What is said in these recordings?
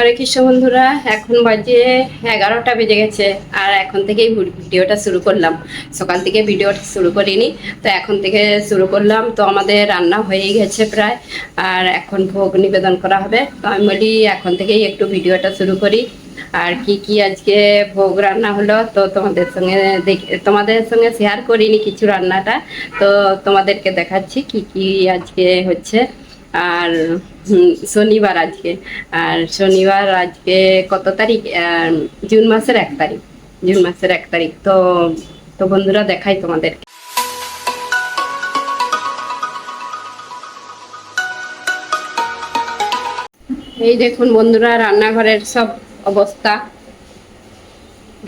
হরে কৃষ্ণ বন্ধুরা, এখন বাজে এগারোটা বেজে গেছে আর এখন থেকেই ভিডিওটা শুরু করলাম। সকাল থেকে ভিডিওটা শুরু করিনি, তো এখন থেকে শুরু করলাম। তো আমাদের রান্না হয়েই গেছে প্রায়, আর এখন ভোগ নিবেদন করা হবে। তো আমি বলি, এখন থেকেই একটু ভিডিওটা শুরু করি। আর কি কি আজকে ভোগ রান্না হলো, তো তোমাদের সঙ্গে দেখ তোমাদের সঙ্গে শেয়ার করিনি কিছু রান্নাটা। তো তোমাদেরকে দেখাচ্ছি কি কি আজকে হচ্ছে। আর শনিবার আজকে। আর শনিবার আজকে কত তারিখ? জুন মাসের এক তারিখ। জুন মাসের এক তারিখ। তো তো বন্ধুরা দেখাই তোমাদের। এই দেখুন বন্ধুরা, রান্নাঘরের সব অবস্থা।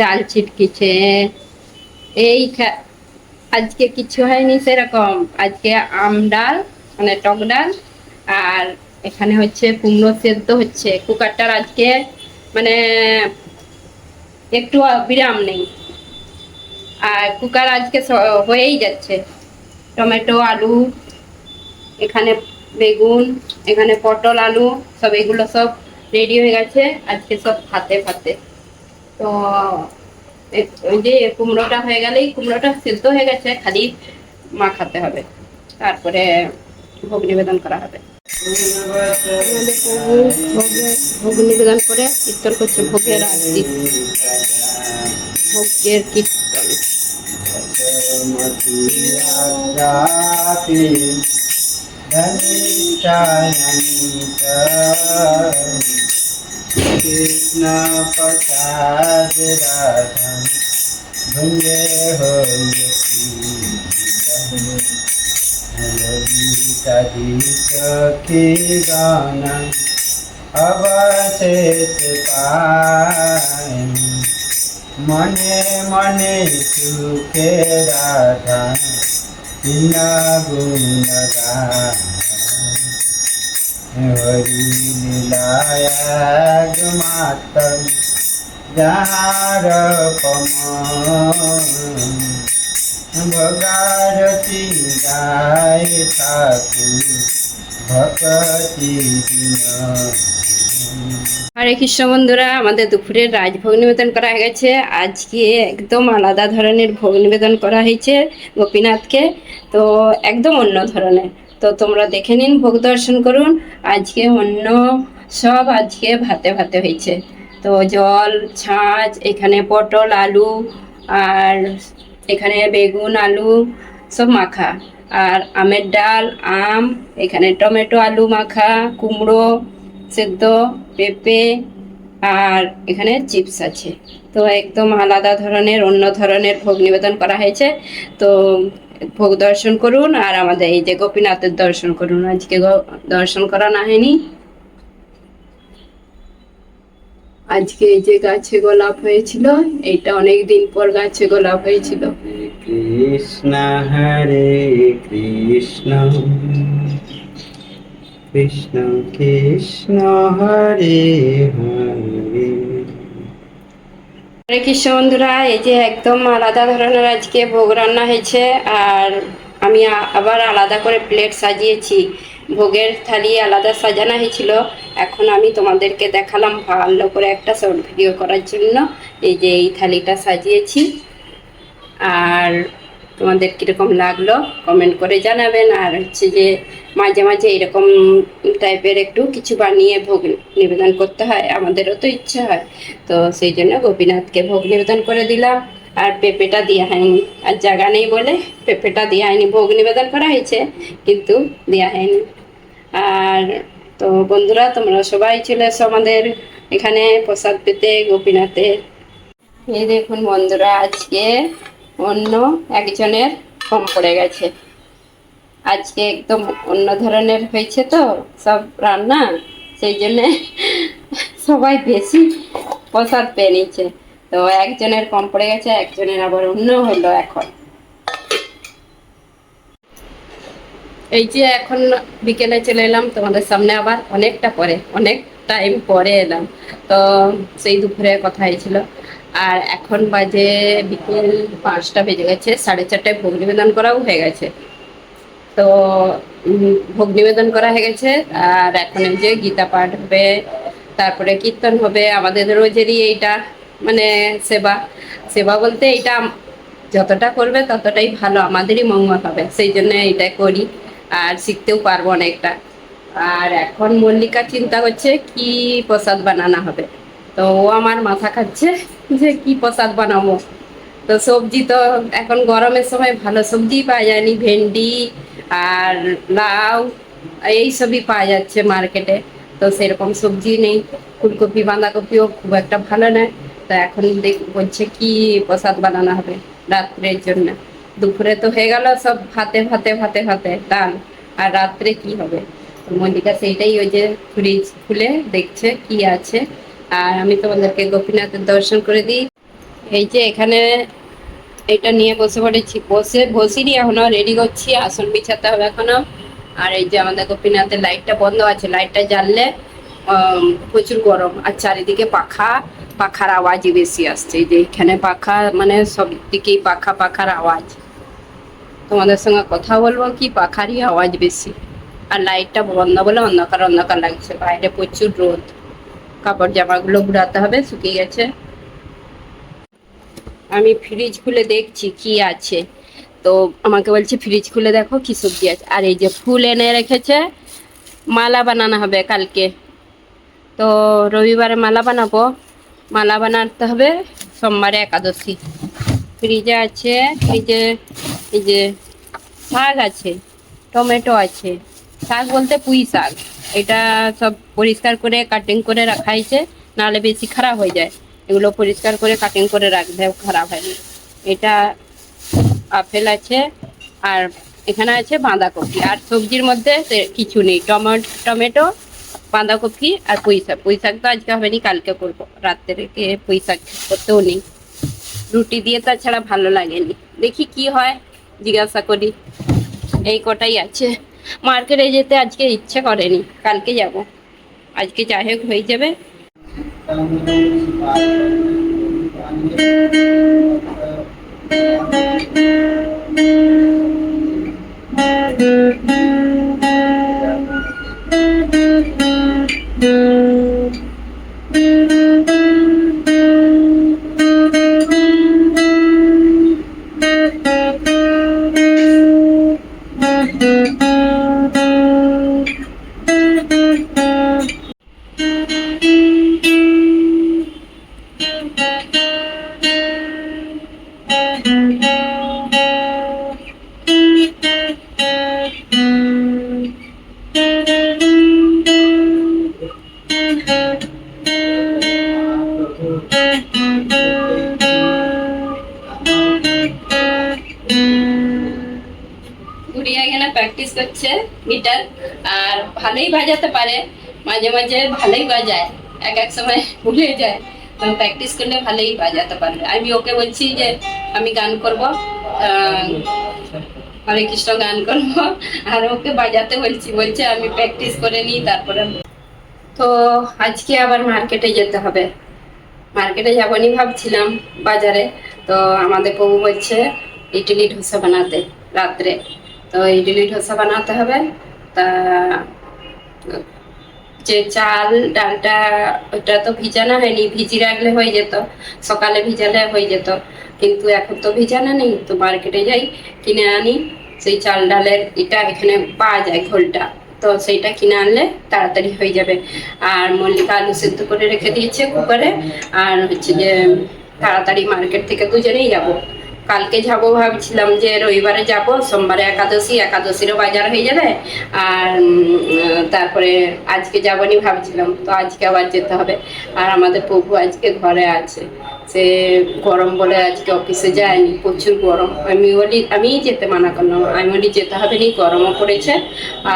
ডাল ছিটকিছে। এই আজকে কিছু হয়নি সেরকম। আজকে আম ডাল মানে টক ডাল। আর এখানে হচ্ছে কুমড়ো সেদ্ধ হচ্ছে। কুকারটার আজকে মানে একটু বিরাম নেই। আর কুকার আজকে হয়েই যাচ্ছে। টমেটো, আলু, এখানে বেগুন, এখানে পটল, আলু, সব এগুলো সব রেডি হয়ে গেছে। আজকে সব হাতে ফাতে তো যে কুমড়োটা হয়ে গেলেই কুমড়োটা সিদ্ধ হয়ে গেছে। খালি মাখাতে হবে। তারপরে ভোগ নিবেদন করা হবে। আমাদের প্রভু ভোগে- ভোগ নিবেদন করে কীর্তন করছে ভোগের আরতি ভোগের কীর্তন কৃষ্ণ প্রসাদ রাধা ভঞ্জে হরি সখী গান অবশেষ পায় মনে মনে সুখে রাধা হরি লীলায়াগ মাত যাহার পম ভগারতি গায় ঠাকুর ভকতি হরে কৃষ্ণ বন্ধুরা, আমাদের দুপুরের রাজভোগ নিবেদন করা হয়ে গেছে। আজকে একদম আলাদা ধরনের ভোগ নিবেদন করা হয়েছে গোপীনাথকে, তো একদম অন্য ধরনের। তো তোমরা দেখে নিন, ভোগ দর্শন করুন। আজকে অন্য সব আজকে ভাতে ভাতে হয়েছে। তো জল, ছাঁচ, এখানে পটল, আলু আর এখানে বেগুন, আলু, সব মাখা। আর আমের ডাল, আম, এখানে টমেটো, আলু মাখা, কুমড়ো সেদ্ধ, পেঁপে, আর এখানে চিপস আছে। তো একদম আলাদা ধরনের, অন্য ধরনের ভোগ নিবেদন করা হয়েছে। তো ভোগ দর্শন করুন আর আমাদের এই যে গোপীনাথের দর্শন করুন। আজকে দর্শন করা না হয়নি। আজকে এই যে গাছে গোলাপ হয়েছিল এটা অনেক দিন পর গাছে গোলাপ হয়েছিল। কৃষ্ণ হরে কৃষ্ণ কৃষ্ণ কৃষ্ণ হরে হরে। হরে কৃষ্ণ বন্ধুরা এই যে একদম আলাদা ধরনের আজকে ভোগ রান্না হয়েছে আর আমি আবার আলাদা করে প্লেট সাজিয়েছি। ভোগের থালি আলাদা সাজানো হয়েছিল। এখন আমি তোমাদেরকে দেখালাম ভালো করে একটা শর্ট ভিডিও করার জন্য। এই যে এই থালিটা সাজিয়েছি। আর তোমাদের কীরকম লাগল কমেন্ট করে জানাবেন। আর হচ্ছে যে মাঝে মাঝে এরকম টাইপের একটু কিছু বানিয়ে ভোগ নিবেদন করতে হয়, আমাদেরও তো ইচ্ছা হয়। তো সেই জন্য গোপীনাথকে ভোগ নিবেদন করে দিলাম। আর পেঁপেটা দেওয়া হয়নি। আর জায়গা নেই বলে পেঁপেটা দেওয়া হয়নি। ভোগ নিবেদন করা হয়েছে, কিন্তু দেওয়া হয়নি। আর তো বন্ধুরা, তোমরা সবাই চলে এসো আমাদের এখানে প্রসাদ পেতে গোপীনাথের এই দেখুন বন্ধুরা, আজকে অন্য একজনের কম পড়ে গেছে। আজকে একদম অন্য ধরনের হয়েছে তো, সব রান্না, সেই জন্যে সবাই বেশি প্রসাদ পেয়ে নিচ্ছে। তো একজনের কম পড়ে গেছে, একজনের আবার অন্য হলো এখন। এই যে এখন বিকেলে চলে এলাম, তোমাদের সামনে আবার অনেকটা পরে, অনেক টাইম পরে এলাম। তো সেই দুপুরে কথা হয়েছিল। আর এখন বাজে বিকেল পাঁচটা বেজে গেছে, সাড়ে চারটায় ভোগ নিবেদন করাও হয়ে গেছে। তো ভোগ নিবেদন করা হয়ে গেছে, আর এখন এই যে গীতা পাঠ হবে, তারপরে কীর্তন হবে আমাদের রোজেরই এইটা মানে সেবা। সেবা বলতে এইটা যতটা করবে ততটাই ভালো, আমাদেরই মঙ্গল হবে, সেই জন্য এটা করি। আর শিখতেও পারব অনেকটা। আর এখন মল্লিকা চিন্তা করছে কি প্রসাদ বানানো হবে। তো ও আমার মাথা খাচ্ছে যে কি প্রসাদ বানাবো। তো সবজি তো এখন গরমের সময় ভালো সবজি পাওয়া যায়নি, ভেন্ডি আর লাউ, এই সবই পাওয়া যাচ্ছে মার্কেটে। তো সেরকম সবজি নেই, ফুলকপি, বাঁধাকপিও খুব একটা ভালো নয়। তো এখন দেখ বলছে কি প্রসাদ বানানো হবে রাত্রের জন্য। দুপুরে তো হয়ে গেল সব ভাতে ভাতে ভাতে ভাতে, ডাল। আর রাত্রে কি হবে? মল্লিকা সেইটাই ওই যে ফ্রিজ খুলে দেখছে কি আছে। আর আমি তোমাদেরকে গোপীনাথের দর্শন করে দিই। এই যে এখানে এটা নিয়ে বসে পড়েছি। বসে, বসিনি, এখনও রেডি করছি। আসন বিছাতে হবে এখনও। আর এই যে আমাদের গোপীনাথের লাইটটা বন্ধ আছে। লাইটটা জ্বাললে প্রচুর গরম। আর চারিদিকে পাখা, পাখার আওয়াজই বেশি আসছে। এই যে এখানে পাখা মানে সব দিকেই পাখা, পাখার আওয়াজ। তোমাদের সঙ্গে কথা বলব কি পাখারই আওয়াজ বেশি। আর লাইটটা বন্ধ বলে অন্ধকার অন্ধকার লাগছে। বাইরে প্রচুর রোদ। কাপড় জামাগুলো ঘুরাতে হবে, শুকিয়ে গেছে। আমি ফ্রিজ খুলে দেখছি কি আছে। তো আমাকে বলছে ফ্রিজ খুলে দেখো কি সবজি আছে। আর এই যে ফুল এনে রেখেছে, মালা বানানো হবে কালকে। তো রবিবারে মালা বানাবো। মালা বানাতে হবে, সোমবারে একাদশী। ফ্রিজে আছে ফ্রিজে এই যে শাক আছে, টমেটো আছে, শাক বলতে পুঁই শাক। এটা সব পরিষ্কার করে কাটিং করে রাখা হয়েছে, নাহলে বেশি খারাপ হয়ে যায়। এগুলো পরিষ্কার করে কাটিং করে রাখলে খারাপ হয় না। এটা আপেল আছে, আর এখানে আছে বাঁধাকপি। আর সবজির মধ্যে কিছু নেই, টমেটো টমেটো, বাঁধাকপি আর পুঁই শাক। পুঁই শাক তো আজকে হবে না, কালকে করব। রাত্রে পুঁই শাক করতেও নেই। রুটি দিয়ে তাছাড়া ভালো লাগেনি। দেখি কি হয়। জিজ্ঞাসা করি, এই কটাই আছে। মার্কেটে যেতে আজকে ইচ্ছা করেনি, কালকে যাব। আজকে যাই হোক, হয়ে যাবে। Thank এখানে প্র্যাকটিস করছে গিটার আর ভালোই বাজাতে পারে। মাঝে মাঝে ভালোই বাজায়, এক এক সময় ভুলে যায়। তো প্র্যাকটিস করলে ভালোই বাজাতে পারবে। আমি ওকে বলছি যে, আমি গান করব হরে কৃষ্ণ গান করব, আর ওকে বাজাতে বলছি, বলছে আমি প্র্যাকটিস করে নিই, তারপরে তো আজকে আবার মার্কেটে যেতে হবে। মার্কেটে যাবনি ভাবছিলাম, বাজারে। তো আমাদের বউ বলছে, ইডলি ধোসা বানাতে, রাত্রে। তো ইডলি ধোসা বানাতে হবে। তা, যে চাল, ডালটা, ওটা তো ভিজানো হয়নি, ভিজি রাখলে হয়ে যেত, সকালে ভিজালে হয়ে যেত। কিন্তু এখন তো ভিজানো নেই, তো মার্কেটে যাই, কিনে আনি, সেই চাল, ডালের এটা এখানে পাওয়া যায় ঘোলটা। তো সেইটা কিনে আনলে তাড়াতাড়ি হয়ে যাবে। আর মল্লিকা আলু সেদ্ধ করে রেখে দিয়েছে কুকারে, আর হচ্ছে যে, তাড়াতাড়ি মার্কেট থেকে দুজনেই যাব। কালকে যাব ভাবছিলাম যে রবিবারে যাব, সোমবারে একাদশী, একাদশীরও বাজার হয়ে যাবে। আর তারপরে আজকে যাবনি ভাবছিলাম, তো আজকে আবার যেতে হবে। আর আমাদের প্রভু আজকে ঘরে আছে। সে গরম বলে আজকে অফিসে যায়নি, প্রচুর গরম। আমি বলি, আমিই যেতে মানা করলাম। আমি বলি, যেতে হবে নি, গরমও পড়েছে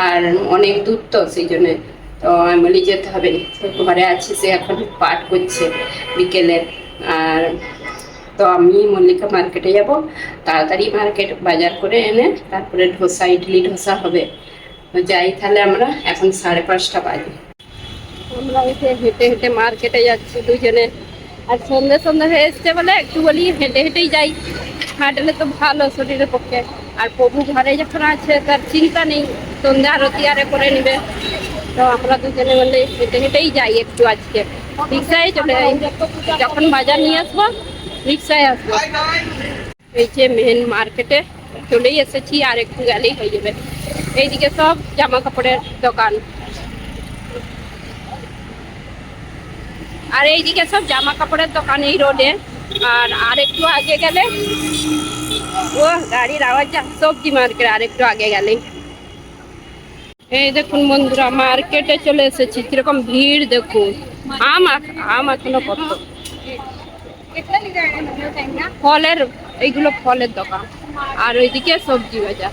আর অনেক দূর তো, সেই জন্য। তো আমি বলি, যেতে হবে নি। ঘরে আছে, সে এখন পাঠ করছে বিকেলে। আর তো আমি মল্লিকা মার্কেটে যাব। তাড়াতাড়ি মার্কেট বাজার করে এনে তারপরে ধোসা, ইডলি ধোসা হবে। তো যাই তাহলে আমরা এখন সাড়ে পাঁচটা বাজে। আমরা এসে হেঁটে হেঁটে মার্কেটে যাচ্ছি দুজনে। আর সন্ধ্যে সন্ধ্যে হয়ে এসছে বলে একটু বলি হেঁটে হেঁটেই যাই। হাঁটলে তো ভালো শরীরের পক্ষে। আর প্রভু ঘরে যখন আছে তার চিন্তা নেই সন্ধ্যা আরতি আরে করে নিবে। তো আমরা দুজনে মিলে হেঁটে হেঁটেই যাই একটু আজকে। রিক্সায় চলে যাই। যখন বাজার নিয়ে আসব রিক্সায় আসব। এই যে মেন মার্কেটে চলেই এসেছি আর একটু গেলেই হয়ে যাবে। এইদিকে সব জামা কাপড়ের দোকান। আর এইদিকে সব জামা কাপড়ের দোকান এই রোডে আর আর একটু আগে গেলে ও গাড়ির আওয়াজ সবজি মার্কেট আর একটু আগে গেলে এই দেখুন বন্ধুরা মার্কেটে চলে এসেছি। কীরকম ভিড় দেখুন। আম আম এখনও কত ফলের, এইগুলো ফলের দোকান। আর ওইদিকে সবজি বাজার।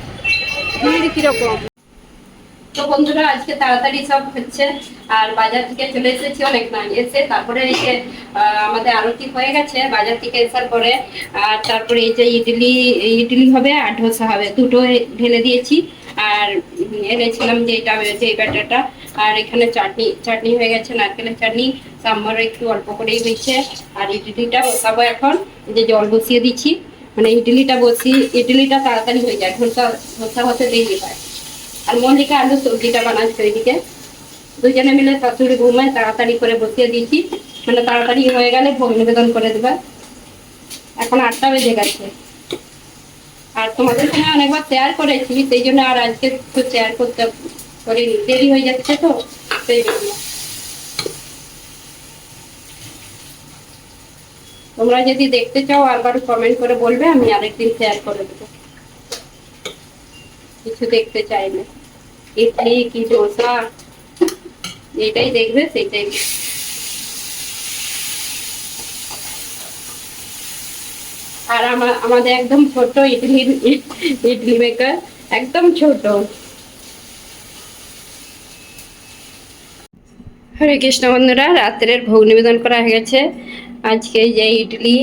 কীরকম? তো বন্ধুরা, আজকে তাড়াতাড়ি সব হচ্ছে। আর বাজার থেকে চলে এসেছি, অনেক না এসে। তারপরে এই যে আমাদের আরতি হয়ে গেছে, বাজার থেকে আসার পরে। আর তারপরে এই যে ইডলি ইডলি হবে আর ধোসা হবে। দুটো ঢেলে দিয়েছি। আর এনেছিলাম যে এটা, যে ব্যাটারটা। আর এখানে চাটনি চাটনি হয়ে গেছে, নারকেলের চাটনি, সাম্বার একটু অল্প করেই হয়েছে। আর ইডলিটা বসাবো এখন যে জল বসিয়ে দিচ্ছি। মানে ইডলিটা বসি, ইডলিটা তাড়াতাড়ি হয়ে যায়, ধোসা ধোসা হতে দেরি হয়। আর মল্লিকা আলু সবজিটা বানাচ্ছে ওইদিকে দুজনে মিলে শাশুড়ি ঘুমায়, তাড়াতাড়ি করে বসিয়ে দিয়েছি। মানে তাড়াতাড়ি হয়ে গেলে ভোগ নিবেদন করে দেবে। এখন আটটা বেজে গেছে। আর তোমাদের সঙ্গে অনেকবার শেয়ার করেছি, সেই জন্য আর আজকে তো শেয়ার করতে করিনি দেরি হয়ে যাচ্ছে তো, সেই জন্য। তোমরা যদি দেখতে চাও আবার কমেন্ট করে বলবে, আমি আরেকদিন শেয়ার করে দেবো। কিছু দেখতে চাই না। ইডলি কি ডোসা যেটাই দেখবে, সেটাই আর আমা- আমাদের একদম ছোট ইডলি ইডলি মেকার একদম ছোট। হরে কৃষ্ণ বন্ধুরা, রাত্রের ভোগ নিবেদন করা হয়ে গেছে। আজকে যে ইডলি,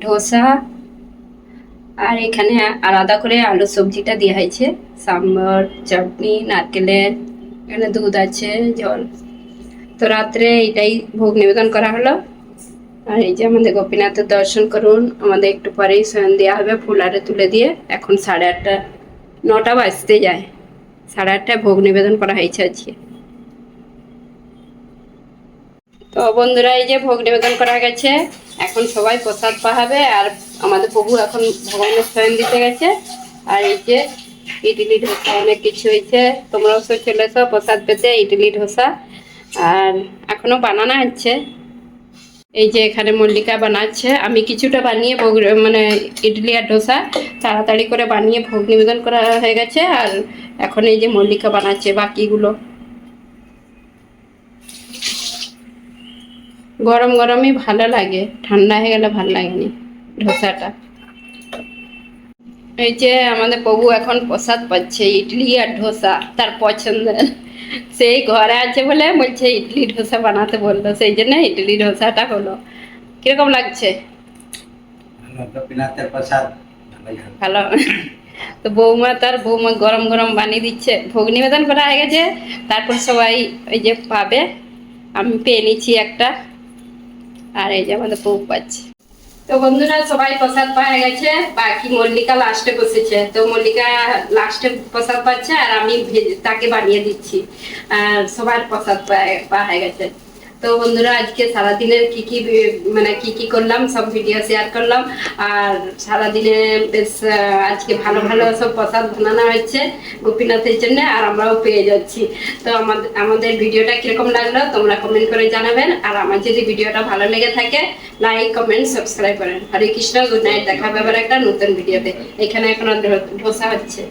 ধোসা, আর এখানে আলাদা করে আলু সবজিটা দেওয়া হয়েছে। সাম্বর, চাটনি, নারকেলের, এখানে দুধ আছে, জল। তো রাত্রে এটাই ভোগ নিবেদন করা হলো। আর এই যে আমাদের গোপীনাথের দর্শন করুন। আমাদের একটু পরেই স্বয়ং দেওয়া হবে ফুলারে তুলে দিয়ে। এখন সাড়ে আটটা, নটা বাজতে যায়। সাড়ে আটটায় ভোগ নিবেদন করা হয়েছে আজকে। তো বন্ধুরা, এই যে ভোগ নিবেদন করা গেছে, এখন সবাই প্রসাদ পাহাবে, আর আমাদের প্রভু এখন ভগবানের স্বয়ং দিতে গেছে। আর এই যে ইডলি ধোসা অনেক কিছু হয়েছে, তোমরাও সব চলে এসো প্রসাদ পেতে, ইডলি ধোসা। আর এখনও বানানো হচ্ছে। এই যে এখানে মল্লিকা বানাচ্ছে। আমি কিছুটা বানিয়ে ভোগ মানে ইডলি আর ডোসা তাড়াতাড়ি করে বানিয়ে ভোগ নিবেদন করা হয়ে গেছে, আর এখন এই যে মল্লিকা বানাচ্ছে বাকিগুলো। গরম গরমই ভালো লাগে ঠান্ডা হয়ে গেলে ভালো লাগেনি ধোসাটা। এই যে আমাদের প্রভু এখন প্রসাদ পাচ্ছে ইডলি আর ধোসা তার পছন্দের সেই ঘরে আছে বলে বলছে ইডলি ধোসা বানাতে বলল। সেই জন্য ইডলি ধোসাটা হলো। কীরকম লাগছে? প্রসাদ ভালো। তো বৌমা তার বৌমা গরম গরম বানিয়ে দিচ্ছে। ভোগ নিবেদন করা হয়ে গেছে তারপর সবাই ওই যে পাবে। আমি পেয়ে নিচ্ছি একটা। আর এই যে আমাদের বউ পাচ্ছে। তো বন্ধুরা, সবাই প্রসাদ পাওয়া গেছে। বাকি মল্লিকা লাস্টে বসেছে। তো মল্লিকা লাস্টে প্রসাদ পাচ্ছে আর আমি তাকে বানিয়ে দিচ্ছি। আর সবার প্রসাদ পাওয়া- গেছে। তো বন্ধুরা, আজকে সারাদিনের কি কি মানে কি কি করলাম, সব ভিডিও শেয়ার করলাম। আর সারাদিনে বেশ আজকে ভালো ভালো সব প্রসাদ বানানো হচ্ছে গোপীনাথের জন্য, আর আমরাও পেয়ে যাচ্ছি। তো আমাদের আমাদের ভিডিওটা কীরকম লাগল, তোমরা কমেন্ট করে জানাবেন। আর আমার যদি ভিডিওটা ভালো লেগে থাকে লাইক কমেন্ট সাবস্ক্রাইব করেন। হরে কৃষ্ণ গুড নাইট দেখা আবার একটা নতুন ভিডিওতে এখানে এখন ধোসা হচ্ছে।